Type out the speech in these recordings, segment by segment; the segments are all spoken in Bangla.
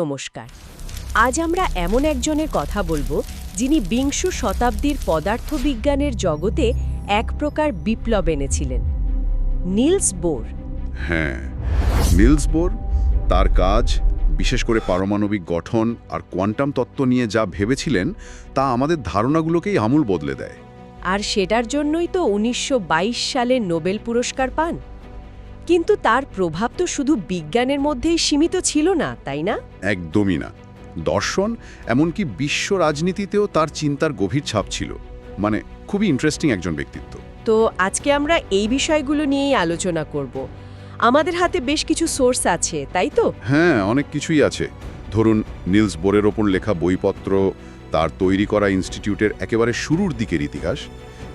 নমস্কার। আজ আমরা এমন একজনের কথা বলব যিনি বিংশ শতাব্দীর পদার্থবিজ্ঞানের জগতে এক প্রকার বিপ্লব এনেছিলেন। Niels Bohr. হ্যাঁ নিলস বোর তার কাজ বিশেষ করে পারমাণবিক গঠন আর কোয়ান্টাম তত্ত্ব নিয়ে যা ভেবেছিলেন তা আমাদের ধারণাগুলোকেই আমূল বদলে দেয়। আর সেটার জন্যই তো উনিশশো বাইশ সালে নোবেল পুরস্কার পান। কিন্তু তার প্রভাব তো শুধু বিজ্ঞানের মধ্যেই সীমিত ছিল না তাই না? একদমই না। দর্শন এমনকি বিশ্ব রাজনীতিতেও তার চিন্তার গভীর ছাপ ছিল। মানে খুবই ইন্টারেস্টিং একজন ব্যক্তিত্ব। তো আজকে আমরা এই বিষয়গুলো নিয়েই আলোচনা করব। আমাদের হাতে বেশ কিছু সোর্স আছে তাই তো? হ্যাঁ অনেক কিছুই আছে। ধরুন নিলস বোরের ওপর লেখা বইপত্র তার তৈরি করা ইনস্টিটিউটের একেবারে শুরুর দিকের ইতিহাস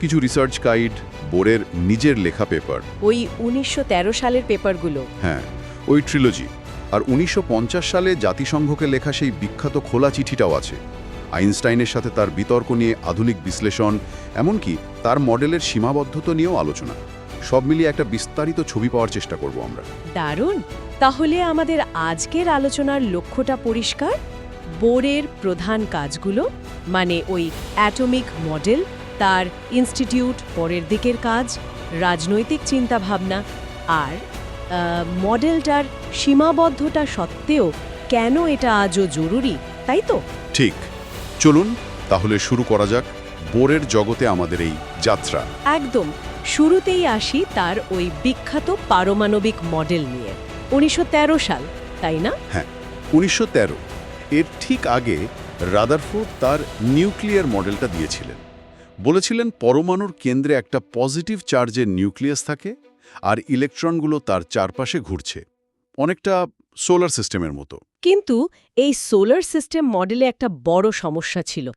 কিছু রিসার্চ গাইড বোরের নিজের লেখা পেপার ওই উনিশশো তেরো সালের পেপারগুলো হ্যাঁ ওই ট্রিলজি আর উনিশশো পঞ্চাশ সালে জাতিসংঘকে লেখা সেই বিখ্যাত খোলা চিঠিটাও আছে। আইনস্টাইনের সাথে তার বিতর্ক নিয়ে আধুনিক বিশ্লেষণ এমনকি তার মডেলের সীমাবদ্ধতা নিয়েও আলোচনা। সব মিলিয়ে একটা বিস্তারিত ছবি পাওয়ার চেষ্টা করব আমরা। দারুণ! তাহলে আমাদের আজকের আলোচনার লক্ষ্যটা পরিষ্কার? বোরের প্রধান কাজগুলো মানে ওই অ্যাটমিক মডেল তার ইনস্টিটিউট পরের দিকের কাজ রাজনৈতিক চিন্তাভাবনা আর মডেলটার সীমাবদ্ধতা সত্ত্বেও কেন এটা আজও জরুরি তাই তো? ঠিক। চলুন তাহলে শুরু করা যাক বোরের জগতে আমাদের এই যাত্রা। একদম। শুরুতেই আসি তার ওই বিখ্যাত পারমাণবিক মডেল নিয়ে। উনিশশো তেরো সাল তাই না? হ্যাঁ উনিশশো তেরো। এর ঠিক আগে রাদারফোর্ড তার নিউক্লিয়ার মডেলটা দিয়েছিলেন। বলেছিলেন পরমাণুর কেন্দ্রে একটা পজিটিভ চার্জের নিউক্লিয়াস থাকে আর ইলেকট্রনগুলো তার চারপাশে ঘুরছে। অনেকটা সোলার সিস্টেমের মতো। কিন্তু এই সোলার সিস্টেম মডেলে একটা বড় সমস্যা ছিল।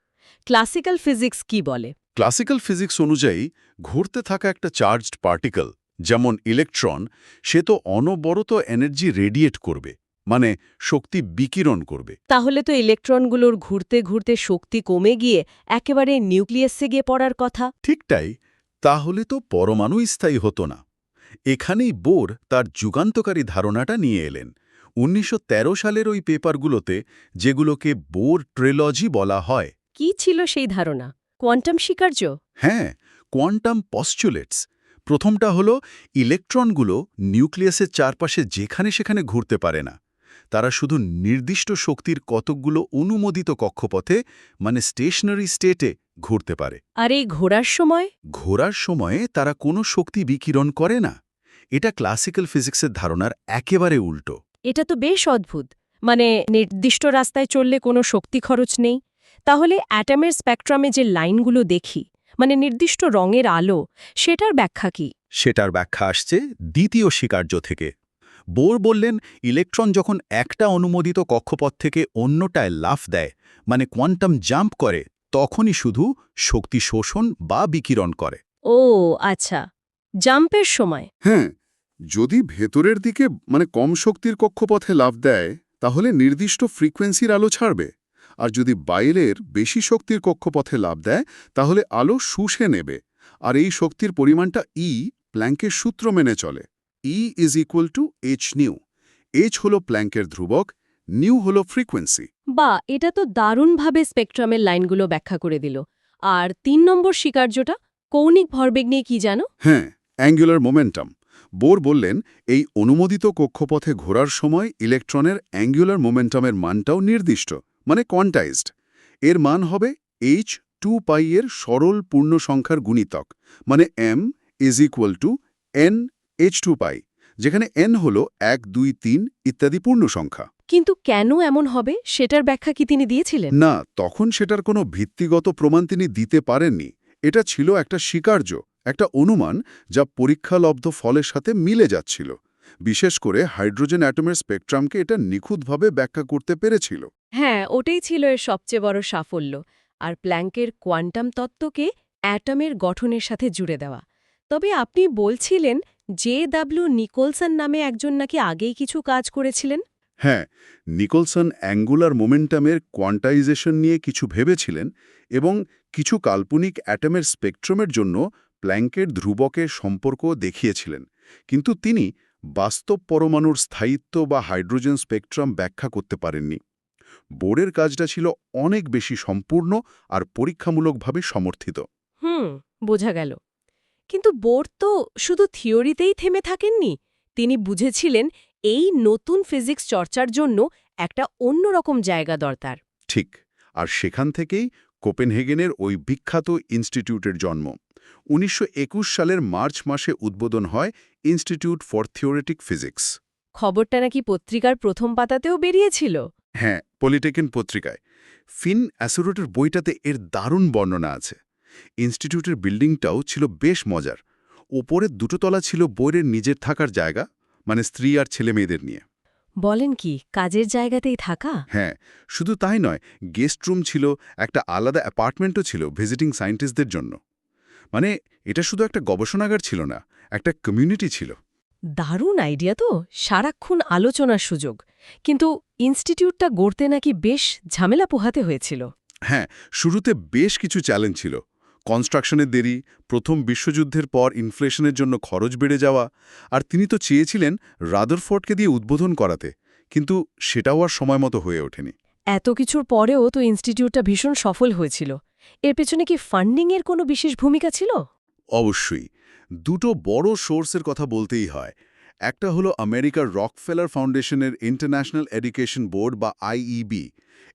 ক্লাসিক্যাল ফিজিক্স কি বলে? ক্লাসিক্যাল ফিজিক্স অনুযায়ী ঘুরতে থাকা একটা চার্জড পার্টিকেল যেমন ইলেকট্রন সে তো অনবরত এনার্জি রেডিয়েট করবে। মানে শক্তি বিকিরণ করবে। তাহলে তো ইলেকট্রনগুলোর ঘুরতে ঘুরতে শক্তি কমে গিয়ে একেবারে নিউক্লিয়াসে গিয়ে পড়ার কথা। ঠিকটাই তাহলে তো পরমাণু স্থায়ী হতো না। এখানেই বোর তার যুগান্তকারী ধারণাটা নিয়ে এলেন। উনিশশো তেরো সালের ওই পেপারগুলোতে যেগুলোকে বোর ট্রেলজি বলা হয়। কি ছিল সেই ধারণা? কোয়ান্টাম স্বীকার্য? হ্যাঁ কোয়ান্টাম পস্চুলেটস প্রথমটা হলো ইলেকট্রনগুলো নিউক্লিয়াসের চারপাশে যেখানে সেখানে ঘুরতে পারে না। তারা শুধু নির্দিষ্ট শক্তির কতকগুলো অনুমোদিত কক্ষপথে মানে স্টেশনারি স্টেটে ঘুরতে পারে। আর এই ঘোরার সময়? ঘোরার সময়ে তারা কোনো শক্তি বিকিরণ করে না। এটা ক্লাসিক্যাল ফিজিক্সের ধারণার একেবারে উল্টো। এটা তো বেশ অদ্ভুত। মানে নির্দিষ্ট রাস্তায় চললে কোনো শক্তি খরচ নেই? তাহলে অ্যাটামের স্পেকট্রামে যে লাইনগুলো দেখি মানে নির্দিষ্ট রঙের আলো সেটার ব্যাখ্যা কি? সেটার ব্যাখ্যা আসছে দ্বিতীয় স্বীকার্য থেকে। বোর বললেন ইলেকট্রন যখন একটা অনুমোদিত কক্ষপথ থেকে অন্যটায় লাফ দেয় মানে কোয়ান্টাম জাম্প করে তখনই শুধু শক্তি শোষণ বা বিকিরণ করে। ও আচ্ছা। জাম্পের সময়? হ্যাঁ যদি ভেতরের দিকে মানে কম শক্তির কক্ষপথে লাভ দেয় তাহলে নির্দিষ্ট ফ্রিকোয়েন্সির আলো ছাড়বে। আর যদি বাইরের বেশি শক্তির কক্ষপথে লাভ দেয় তাহলে আলো শুষে নেবে। আর এই শক্তির পরিমাণটা ই প্ল্যাঙ্কের সূত্র মেনে চলে। E is equal to H nu H হল প্ল্যাঙ্কের ধ্রুবক নিউ হল ফ্রিকোয়েন্সি বা এটা তো দারুণভাবে স্পেকট্রামের লাইনগুলো ব্যাখ্যা করে দিল। আর তিন নম্বর স্বীকার্যটা কৌণিক ভরবেগ নিয়ে কি জানো? হ্যাঁ অ্যাঙ্গুলার মোমেন্টাম বোর বললেন এই অনুমোদিত কক্ষপথে ঘোরার সময় ইলেকট্রনের অ্যাঙ্গুলার মোমেন্টামের মানটাও নির্দিষ্ট মানে কোয়ান্টাইজড এর মান হবে এইচ টু পাই এর সরল পূর্ণ সংখ্যার গুণিতক মানে M is equal to N H two pi যেখানে এন হল এক দুই তিন ইত্যাদি পূর্ণ সংখ্যা। কিন্তু কেন এমন হবে সেটার ব্যাখ্যা কি তিনি দিয়েছিলেন? না তখন সেটার কোনো ভিত্তিগত প্রমাণ তিনি দিতে পারেননি। এটা ছিল একটা স্বীকার্য একটা অনুমান যা পরীক্ষালব্ধ ফলের সাথে মিলে যাচ্ছিল। বিশেষ করে হাইড্রোজেন অ্যাটমের স্পেকট্রামকে এটা নিখুঁতভাবে ব্যাখ্যা করতে পেরেছিল। হ্যাঁ ওটাই ছিল এর সবচেয়ে বড় সাফল্য আর প্ল্যাঙ্কের কোয়ান্টাম তত্ত্বকে অ্যাটমের গঠনের সাথে জুড়ে দেওয়া। তবে আপনি বলছিলেন জে ডাব্লিউ নিকোলসন নামে একজন নাকি আগেই কিছু কাজ করেছিলেন? হ্যাঁ নিকোলসন অ্যাঙ্গুলার মোমেন্টামের কোয়ান্টাইজেশন নিয়ে কিছু ভেবেছিলেন এবং কিছু কাল্পনিক অ্যাটমের স্পেকট্রামের জন্য প্ল্যাঙ্কের ধ্রুবকের সম্পর্ক দেখিয়েছিলেন। কিন্তু তিনি বাস্তব পরমাণুর স্থায়িত্ব বা হাইড্রোজেন স্পেকট্রাম ব্যাখ্যা করতে পারেননি। বোর্ডের কাজটা ছিল অনেক বেশি সম্পূর্ণ আর পরীক্ষামূলকভাবে সমর্থিত। হুম বোঝা গেল। কিন্তু বোর তো শুধু থিওরিতেই থেমে থাকেননি। তিনি বুঝেছিলেন এই নতুন ফিজিক্স চর্চার জন্য একটা অন্যরকম জায়গা দরকার। ঠিক আর সেখান থেকেই কোপেনহেগেনের ওই বিখ্যাত ইনস্টিটিউটের জন্ম। উনিশশো একুশ সালের মার্চ মাসে উদ্বোধন হয় ইনস্টিটিউট ফর থিওরেটিক ফিজিক্স। খবরটা নাকি পত্রিকার প্রথম পাতাতেও বেরিয়েছিল? হ্যাঁ পলিটেকেন পত্রিকায়। ফিন অ্যাসোরোটের বইটাতে এর দারুণ বর্ণনা আছে। ইনস্টিটিউটের বিল্ডিংটাও ছিল বেশ মজার। ওপরে দুটো তলা ছিল বইয়ের নিজের থাকার জায়গা মানে স্ত্রী আর ছেলে মেয়েদের নিয়ে। বলেন কি কাজের জায়গাতেই থাকা? হ্যাঁ শুধু তাই নয় গেস্ট রুম ছিল একটা আলাদা অ্যাপার্টমেন্টও ছিল ভিজিটিং সায়েন্টিস্টদের জন্য। মানে এটা শুধু একটা গবেষণাগার ছিল না একটা কমিউনিটি ছিল। দারুণ আইডিয়া তো সারাক্ষণ আলোচনার সুযোগ। কিন্তু ইনস্টিটিউটটা গড়তে নাকি বেশ ঝামেলা পোহাতে হয়েছিল। হ্যাঁ শুরুতে বেশ কিছু চ্যালেঞ্জ ছিল। কনস্ট্রাকশনের দেরি প্রথম বিশ্বযুদ্ধের পর ইনফ্লেশনের জন্য খরচ বেড়ে যাওয়া আর তিনি তো চেয়েছিলেন রাদারফোর্ডকে দিয়ে উদ্বোধন করাতে কিন্তু সেটাও আর সময় মতো হয়ে ওঠেনি। এত কিছুর পরেও তো ইনস্টিটিউটটা ভীষণ সফল হয়েছিল। এর পেছনে কি ফান্ডিংয়ের কোনো বিশেষ ভূমিকা ছিল? অবশ্যই। দুটো বড় সোর্সের কথা বলতেই হয় একটা হলো আমেরিকার রকফেলার ফাউন্ডেশনের ইন্টারন্যাশনাল এডুকেশন বোর্ড বা আইইবি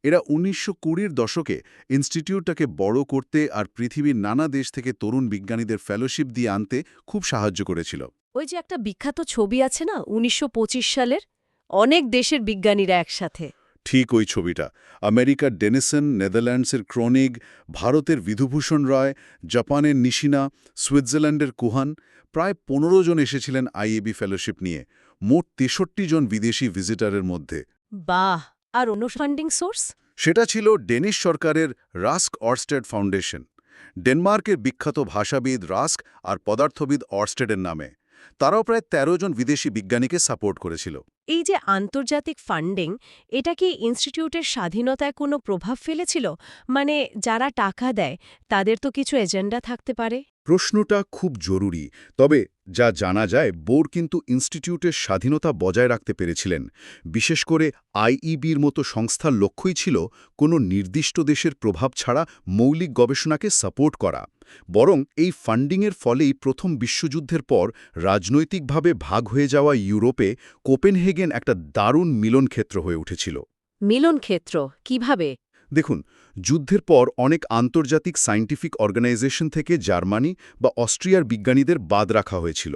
এরা উনিশশো কুড়ির দশকে ইনস্টিটিউটটাকে বড় করতে আর পৃথিবীর নানা দেশ থেকে তরুণ বিজ্ঞানীদের ফেলোশিপ দিয়ে আনতে খুব সাহায্য করেছিল। ওই যে একটা বিখ্যাত ছবি আছে না, উনিশশো পঁচিশ সালের? অনেক দেশের বিজ্ঞানীরা একসাথে। ঠিক ওই ছবিটা। আমেরিকার ডেনিসন নেদারল্যান্ডসের ক্রোনিগ ভারতের বিধুভূষণ রায় জাপানের নিশিনা সুইৎজারল্যান্ডের কুহান প্রায় পনেরো জন এসেছিলেন আইএবি ফেলোশিপ নিয়ে মোট তেষট্টি জন বিদেশি ভিজিটারের মধ্যে। বাহ! আর অন্য ফান্ডিং সোর্স? সেটা ছিল ডেনিশ সরকারের রাস্ক অর্স্টেড ফাউন্ডেশন। ডেনমার্কের বিখ্যাত ভাষাবিদ রাস্ক আর পদার্থবিদ অর্স্টেডের নামে। তারাও প্রায় ১৩ জন বিদেশি বিজ্ঞানীকে সাপোর্ট করেছিল। এই যে আন্তর্জাতিক ফান্ডিং এটা কি ইনস্টিটিউটের স্বাধীনতায় কোনো প্রভাব ফেলেছিল? মানে যারা টাকা দেয় তাদের তো কিছু এজেন্ডা থাকতে পারে? প্রশ্নটা খুব জরুরি তবে যা জানা যায় বোর কিন্তু ইনস্টিটিউটের স্বাধীনতা বজায় রাখতে পেরেছিলেন। বিশেষ করে আইইবির মতো সংস্থার লক্ষ্যই ছিল কোনো নির্দিষ্ট দেশের প্রভাব ছাড়া মৌলিক গবেষণাকে সাপোর্ট করা। বরং এই ফান্ডিংয়ের ফলেই প্রথম বিশ্বযুদ্ধের পর রাজনৈতিকভাবে ভাগ হয়ে যাওয়া ইউরোপে কোপেনহেগেন একটা দারুণ মিলনক্ষেত্র হয়ে উঠেছিল। মিলন ক্ষেত্র কীভাবে? দেখুন যুদ্ধের পর অনেক আন্তর্জাতিক সায়েন্টিফিক অর্গানাইজেশন থেকে জার্মানি বা অস্ট্রিয়ার বিজ্ঞানীদের বাদ রাখা হয়েছিল।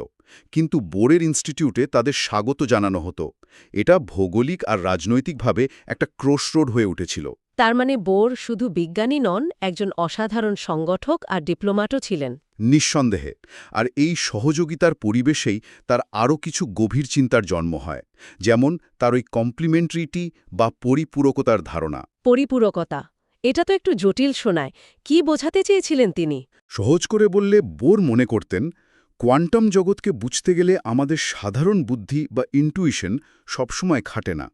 কিন্তু বোরের ইনস্টিটিউটে তাদের স্বাগত জানানো হতো। এটা ভৌগোলিক আর রাজনৈতিকভাবে একটা ক্রোশরোড হয়ে উঠেছিল। তার মানে বোর শুধু বিজ্ঞানী নন একজন অসাধারণ সংগঠক আর ডিপ্লোম্যাটও ছিলেন। নিঃসন্দেহে আর এই সহযোগিতার পরিবেশেই তার আরও কিছু গভীর চিন্তার জন্ম হয় যেমন তার ওই কমপ্লিমেন্টারিটি বা পরিপূরকতার ধারণা। পরিপূরকতা এটা তো একটু জটিল শোনায় কি বোঝাতে চেয়েছিলেন তিনি? সহজ করে বললে বোর মনে করতেন কোয়ান্টাম জগৎকে বুঝতে গেলে আমাদের সাধারণ বুদ্ধি বা ইন্টুইশন সবসময় খাটে না।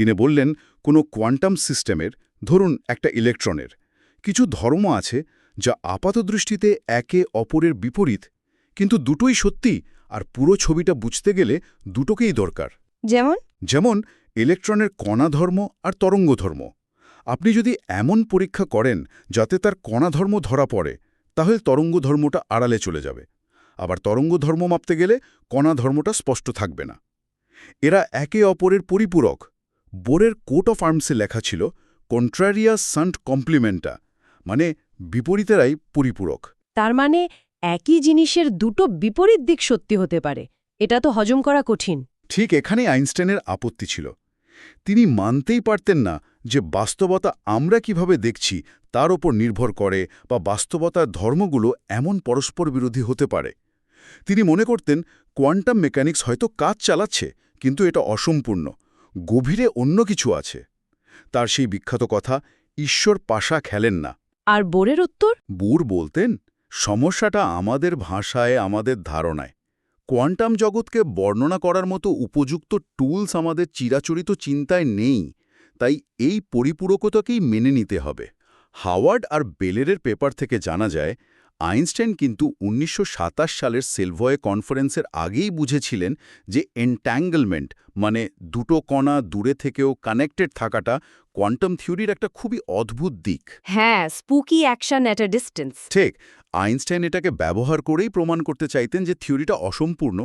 তিনি বললেন কোনো কোয়ান্টাম সিস্টেমের ধরুন একটা ইলেকট্রনের কিছু ধর্ম আছে যা আপাত দৃষ্টিতে একে অপরের বিপরীত কিন্তু দুটোই সত্যি আর পুরো ছবিটা বুঝতে গেলে দুটোকেই দরকার। যেমন? যেমন ইলেকট্রনের কণা ধর্ম আর তরঙ্গ ধর্ম। আপনি যদি এমন পরীক্ষা করেন যাতে তার কণা ধর্ম ধরা পড়ে তাহলে তরঙ্গ ধর্মটা আড়ালে চলে যাবে। আবার তরঙ্গ ধর্ম মাপতে গেলে কণা ধর্মটা স্পষ্ট থাকবে না। এরা একে অপরের পরিপূরক। বোরের কোট অফ আর্মসে লেখা ছিল কন্ট্রারিয়া সান্ট কমপ্লিমেন্টা মানে বিপরীতেরাই পরিপূরক। তার মানে একই জিনিসের দুটো বিপরীত দিক সত্যি হতে পারে। এটা তো হজম করা কঠিন। ঠিক এখানে আইনস্টাইনের আপত্তি ছিল। তিনি মানতেই পারতেন না যে বাস্তবতা আমরা কীভাবে দেখছি তার ওপর নির্ভর করে বা বাস্তবতার ধর্মগুলো এমন পরস্পর বিরোধী হতে পারে। তিনি মনে করতেন কোয়ান্টাম মেকানিক্স হয়তো কাজ চালাচ্ছে কিন্তু এটা অসম্পূর্ণ। গভীরে অন্য কিছু আছে। তার সেই বিখ্যাত কথা ঈশ্বর পাশা খেলেন না। আর বোরের উত্তর? বুর বলতেন সমস্যাটা আমাদের ভাষায় আমাদের ধারণায়। কোয়ান্টাম জগৎকে বর্ণনা করার মতো উপযুক্ত টুলস আমাদের চিরাচরিত চিন্তায় নেই তাই এই পরিপূরকতাকেই মেনে নিতে হবে। হাওয়ার্ড আর বেলেরের পেপার থেকে জানা যায় আইনস্টাইন কিন্তু উনিশশো সাতাশ সালের সেলভয়ে কনফারেন্সের আগেই বুঝেছিলেন যে এন্ট্যাঙ্গলমেন্ট মানে দুটো কণা দূরে থেকেও কানেক্টেড থাকাটা কোয়ান্টাম থিওরির একটা খুবই অদ্ভুত দিক। হ্যাঁ spooky action at a distance. ঠিক আইনস্টাইন এটাকে ব্যবহার করেই প্রমাণ করতে চাইতেন যে থিওরিটা অসম্পূর্ণ।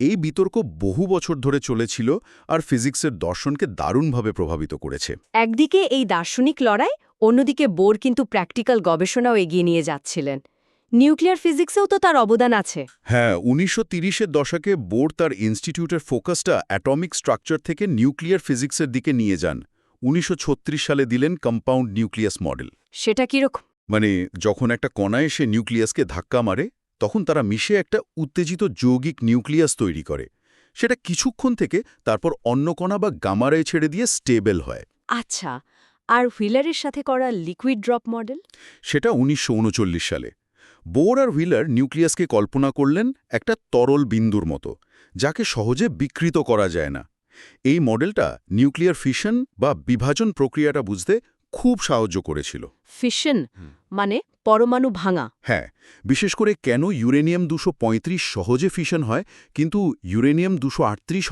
এই বিতর্ক বহু বছর ধরে চলেছিল আর ফিজিক্সের দর্শনকে দারুণভাবে প্রভাবিত করেছে। একদিকে এই দার্শনিক লড়াই অন্যদিকে বোর কিন্তু প্র্যাকটিক্যাল গবেষণাও এগিয়ে নিয়ে যাচ্ছিলেন। নিউক্লিয়ার ফিজিক্সেও তো তার অবদান আছে। হ্যাঁ উনিশশো তিরিশের দশকে বোর তার ইনস্টিটিউটের ফোকাসটা অ্যাটমিক স্ট্রাকচার থেকে নিউক্লিয়ার ফিজিক্সের দিকে নিয়ে যান। উনিশশো ছত্রিশ সালে দিলেন কম্পাউন্ড নিউক্লিয়াস মডেল। সেটা কীরকম মানে যখন একটা কণা এসে নিউক্লিয়াসকে ধাক্কা মারে তখন তারা মিশে একটা উত্তেজিত যৌগিক নিউক্লিয়াস তৈরি করে। সেটা কিছুক্ষণ থেকে তারপর অন্য কণা বা গামারায় ছেড়ে দিয়ে স্টেবল হয়। আচ্ছা আর হুইলারের সাথে করা লিকুইড ড্রপ মডেল? সেটা উনিশশো উনচল্লিশ সালে। বোর আর হুইলার নিউক্লিয়াসকে কল্পনা করলেন একটা তরল বিন্দুর মতো যাকে সহজে বিকৃত করা যায় না। এই মডেলটা নিউক্লিয়ার ফিশন বা বিভাজন প্রক্রিয়াটা বুঝতে খুব সাহায্য করেছিল। ফিশন মানে পরমাণু ভাঙা। হ্যাঁ বিশেষ করে কেন ইউরেনিয়াম দুশো সহজে ফিশন হয় কিন্তু ইউরেনিয়াম দুশো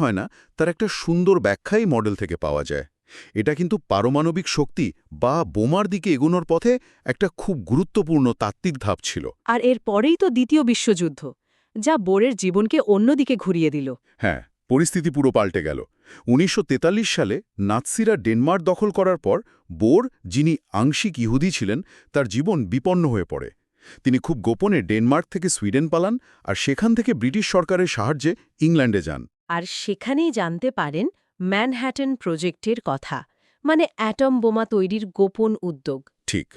হয় না তার একটা সুন্দর ব্যাখ্যাই মডেল থেকে পাওয়া যায়। এটা কিন্তু পারমাণবিক শক্তি বা বোমার দিকে এগোনোর পথে একটা খুব গুরুত্বপূর্ণ তাত্ত্বিক ধাপ ছিল। আর এর পরেই তো দ্বিতীয় বিশ্বযুদ্ধ যা বোরের জীবনকে অন্যদিকে ঘুরিয়ে দিল। হ্যাঁ পরিস্থিতি পুরো পাল্টে গেল। উনিশশো তেতাল্লিশ সালে নাৎসিরা ডেনমার্ক দখল করার পর বোর যিনি আংশিক ইহুদি ছিলেন তার জীবন বিপন্ন হয়ে পড়ে। তিনি খুব গোপনে ডেনমার্ক থেকে সুইডেন পালান আর সেখান থেকে ব্রিটিশ সরকারের সাহায্যে ইংল্যান্ডে যান। আর সেখানেই জানতে পারেন ম্যানহ্যাটন প্রজেক্টের কথা মানে অ্যাটম বোমা তৈরির গোপন উদ্যোগ। ঠিক।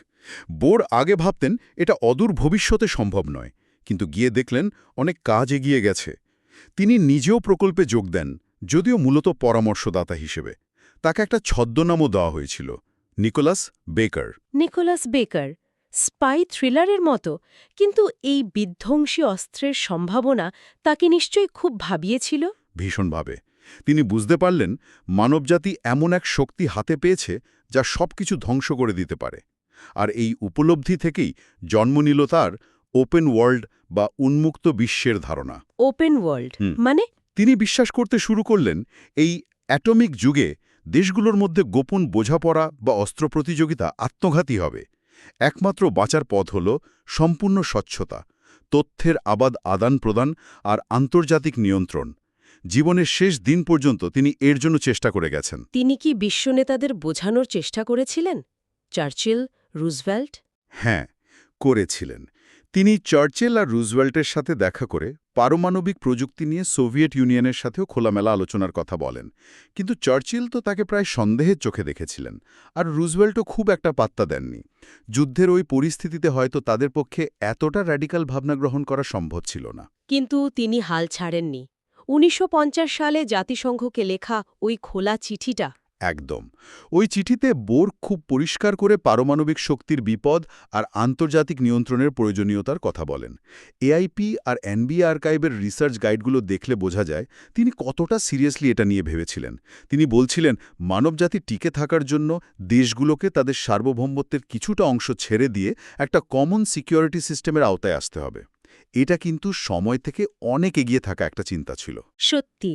বোর আগে ভাবতেন এটা অদূর ভবিষ্যতে সম্ভব নয় কিন্তু গিয়ে দেখলেন অনেক কাজ এগিয়ে গেছে। তিনি নিজেও প্রকল্পে যোগ দেন যদিও মূলত পরামর্শদাতা হিসেবে। তাকে একটা ছদ্মনামও দেওয়া হয়েছিল নিকোলাস বেকার। নিকোলাস বেকার স্পাই থ্রিলারের মতো কিন্তু এই বিধ্বংসী অস্ত্রের সম্ভাবনা তাকে নিশ্চয়ই খুব ভাবিয়েছিল? ভীষণভাবে। তিনি বুঝতে পারলেন মানবজাতি এমন এক শক্তি হাতে পেয়েছে যা সবকিছু ধ্বংস করে দিতে পারে। আর এই উপলব্ধি থেকেই জন্ম নিল তার ওপেন ওয়ার্ল্ড বা উন্মুক্ত বিশ্বের ধারণা। Open world? মানে? তিনি বিশ্বাস করতে শুরু করলেন এই অ্যাটমিক যুগে দেশগুলোর মধ্যে গোপন বোঝাপড়া বা অস্ত্র প্রতিযোগিতা আত্মঘাতী হবে। একমাত্র বাঁচার পথ হল সম্পূর্ণ স্বচ্ছতা তথ্যের আবাদ আদান প্রদান আর আন্তর্জাতিক নিয়ন্ত্রণ। জীবনের শেষ দিন পর্যন্ত তিনি এর জন্য চেষ্টা করে গেছেন। তিনি কি বিশ্ব নেতাদের বোঝানোর চেষ্টা করেছিলেন? চার্চিল রুজভেল্ট হ্যাঁ করেছিলেন। তিনি চার্চেল আর রুজওয়েল্টের সাথে দেখা করে পারমাণবিক প্রযুক্তি নিয়ে সোভিয়েত ইউনিয়নের সাথেও খোলামেলা আলোচনার কথা বলেন। কিন্তু চার্চিল তো তাকে প্রায় সন্দেহের চোখে দেখেছিলেন আর রুজওয়েল্টও খুব একটা পাত্তা দেননি। যুদ্ধের ওই পরিস্থিতিতে হয়তো তাদের পক্ষে এতটা র্যাডিক্যাল ভাবনা গ্রহণ করা সম্ভব ছিল না। কিন্তু তিনি হাল ছাড়েননি। উনিশশো পঞ্চাশ সালে জাতিসংঘকে লেখা ওই খোলা চিঠিটা। একদম। ওই চিঠিতে বোর খুব পরিষ্কার করে পারমাণবিক শক্তির বিপদ আর আন্তর্জাতিক নিয়ন্ত্রণের প্রয়োজনীয়তার কথা বলেন। এআইপি আর এনবি আর্কাইভের রিসার্চ গাইডগুলো দেখলে বোঝা যায় তিনি কতটা সিরিয়াসলি এটা নিয়ে ভেবেছিলেন। তিনি বলছিলেন, মানবজাতি টিকে থাকার জন্য দেশগুলোকে তাদের সার্বভৌমত্বের কিছুটা অংশ ছেড়ে দিয়ে একটা কমন সিকিউরিটি সিস্টেমের আওতায় আসতে হবে। এটা কিন্তু সময় থেকে অনেক এগিয়ে থাকা একটা চিন্তা ছিল। সত্যি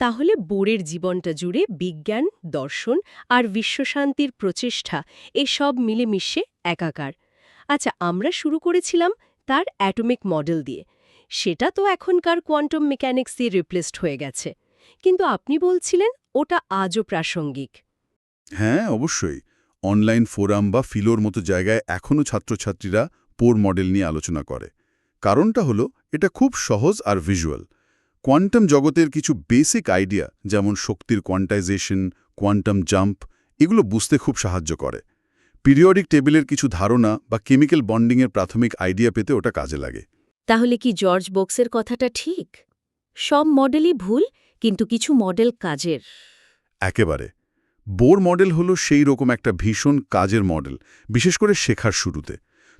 তাহলে বোরের জীবনটা জুড়ে বিজ্ঞান দর্শন আর বিশ্বশান্তির প্রচেষ্টা এসব মিলেমিশে একাকার। আচ্ছা আমরা শুরু করেছিলাম তার অ্যাটমিক মডেল দিয়ে। সেটা তো এখনকার কোয়ান্টাম মেকানিক্স দিয়ে রিপ্লেসড হয়ে গেছে। কিন্তু আপনি বলছিলেন ওটা আজও প্রাসঙ্গিক। হ্যাঁ অবশ্যই। অনলাইন ফোরাম বা ফিলোর মতো জায়গায় এখনও ছাত্রছাত্রীরা পোর মডেল নিয়ে আলোচনা করে। কারণটা হলো এটা খুব সহজ আর ভিজুয়াল কোয়ান্টাম জগতের কিছু বেসিক আইডিয়া যেমন শক্তির কোয়ান্টাইজেশন কোয়ান্টাম জাম্প এগুলো বুঝতে খুব সাহায্য করে। পিরিয়ডিক টেবিলের কিছু ধারণা বা কেমিক্যাল বন্ডিংয়ের প্রাথমিক আইডিয়া পেতে ওটা কাজে লাগে। তাহলে কি জর্জ বক্সের কথাটা ঠিক? সব মডেলই ভুল কিন্তু কিছু মডেল কাজের। একেবারে। বোর মডেল হলো সেই রকম একটা ভীষণ কাজের মডেল বিশেষ করে শেখার শুরুতে।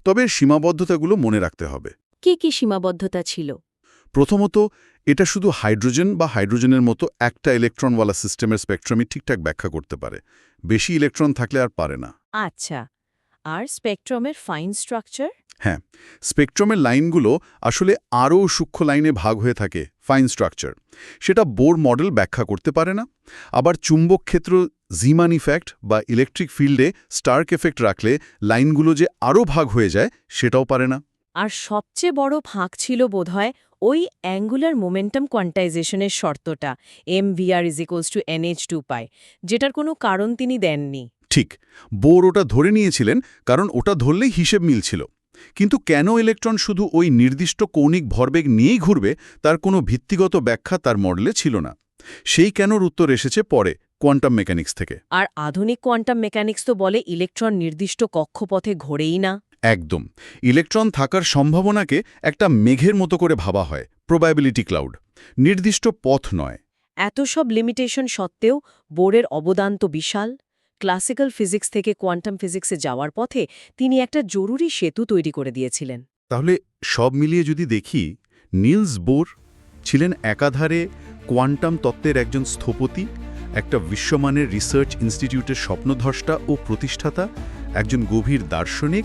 তবে সীমাবদ্ধতাগুলো মনে রাখতে হবে। কি কি সীমাবদ্ধতা ছিল? প্রথমত এটা শুধু হাইড্রোজেন বা হাইড্রোজেনের মতো একটা ইলেকট্রনওয়ালা সিস্টেমের স্পেকট্রামই ঠিকঠাক ব্যাখ্যা করতে পারে। বেশি ইলেকট্রন থাকলে আর পারে না। আচ্ছা আর স্পেকট্রামের ফাইন স্ট্রাকচার? হ্যাঁ স্পেকট্রামের লাইনগুলো আসলে আরও সূক্ষ্ম লাইনে ভাগ হয়ে থাকে ফাইন স্ট্রাকচার। সেটা বোর মডেল ব্যাখ্যা করতে পারে না। আবার চুম্বক ক্ষেত্র জিমান ইফেক্ট বা ইলেকট্রিক ফিল্ডে স্টার্ক এফেক্ট রাখলে লাইনগুলো যে আরও ভাগ হয়ে যায় সেটাও পারে না। আর সবচেয়ে বড় ফাঁক ছিল বোধহয় ওই অ্যাঙ্গুলার মোমেন্টাম কোয়ান্টাইজেশনের শর্তটা M VR is equals to NH two pi যেটার কোনো কারণ তিনি দেননি। ঠিক বোর ওটা ধরে নিয়েছিলেন কারণ ওটা ধরলেই হিসেব মিলছিল। কিন্তু কেন ইলেকট্রন শুধু ওই নির্দিষ্ট কৌণিক ভরবেগ নিয়েই ঘুরবে তার কোনো ভিত্তিগত ব্যাখ্যা তার মডেলে ছিল না। সেই কেনর উত্তর এসেছে পরে কোয়ান্টাম মেকানিক্স থেকে। আর আধুনিক কোয়ান্টাম মেকানিক্স তো বলে ইলেকট্রন নির্দিষ্ট কক্ষপথে ঘোরেই না। একদম। ইলেকট্রন থাকার সম্ভাবনাকে একটা মেঘের মতো করে ভাবা হয় প্রবাবিলিটি ক্লাউড। নির্দিষ্ট পথ নয়। এত সব লিমিটেশন সত্ত্বেও বোরের অবদান তো বিশাল। ক্লাসিক্যাল ফিজিক্স থেকে কোয়ান্টাম ফিজিক্সে যাওয়ার পথে তিনি একটা জরুরি সেতু তৈরি করে দিয়েছিলেন। তাহলে সব মিলিয়ে যদি দেখি নিলস বোর ছিলেন একাধারে কোয়ান্টাম তত্ত্বের একজন স্থপতি একটা বিশ্বমানের রিসার্চ ইনস্টিটিউটের স্বপ্নধর্ষ্টা ও প্রতিষ্ঠাতা একজন গভীর দার্শনিক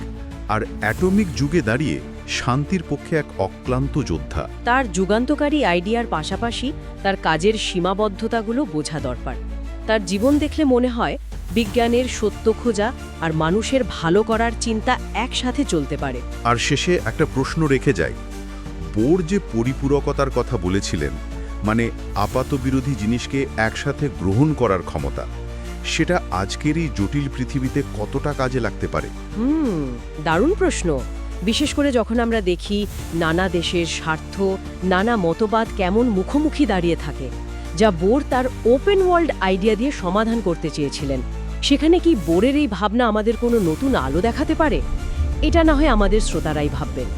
আর অ্যাটমিক যুগে দাঁড়িয়ে শান্তির পক্ষে এক অক্লান্ত যোদ্ধা। তার যুগান্তকারী আইডিয়ার পাশাপাশি তার কাজের সীমাবদ্ধতাগুলো বোঝা দরকার। তার জীবন দেখলে মনে হয় বিজ্ঞানের সত্য খোঁজা আর মানুষের ভালো করার চিন্তা একসাথে চলতে পারে। আর শেষে একটা প্রশ্ন রেখে যায় বোর যে পরিপূরকতার কথা বলেছিলেন মানে আপাত বিরোধী জিনিসকে একসাথে গ্রহণ করার ক্ষমতা সেটা আজকের এই জটিল পৃথিবীতে কতটা কাজে লাগতে পারে? হুম, দারুণ প্রশ্ন। বিশেষ করে যখন আমরা দেখি নানা দেশের স্বার্থ, নানা মতবাদ কেমন মুখোমুখি দাঁড়িয়ে থাকে, যা বোর তার ওপেন ওয়ার্ল্ড আইডিয়া দিয়ে সমাধান করতে চেয়েছিলেন। সেখানে কি বোরের এই ভাবনা আমাদের কোনো নতুন আলো দেখাতে পারে? এটা না হয় আমাদের শ্রোতারাই ভাববেন।